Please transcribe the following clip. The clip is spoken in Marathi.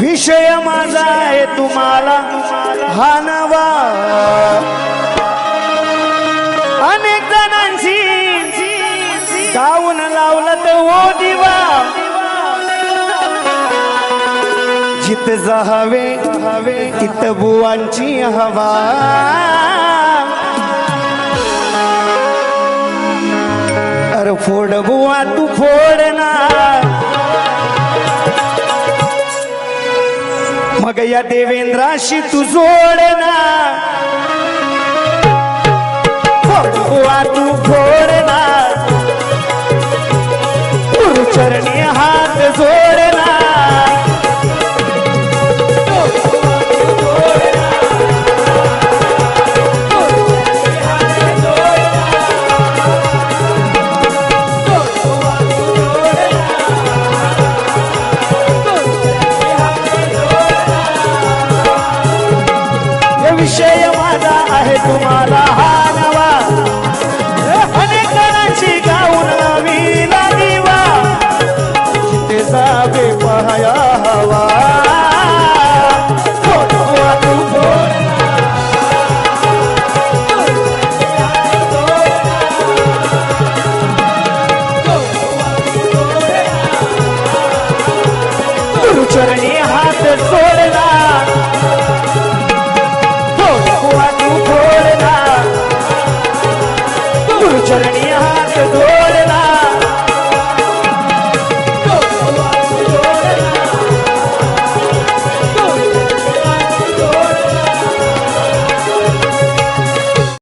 विषय माझा आहे तुम्हाला हा नवा। अनेक जणांशी गाऊन लावलं तर हो दिवा। जित जावे हवे तित बुवांची हवा. अरे फोड बुवा तू फोड ना. मग या देवेंद्राशी तू जोड ना. विषय माझा आहे तुम्हाला हा नवा. अनेकांची गाऊन नवीला दिवा जिथे जावे पाया हवा. चरणी हात सो हात जोडला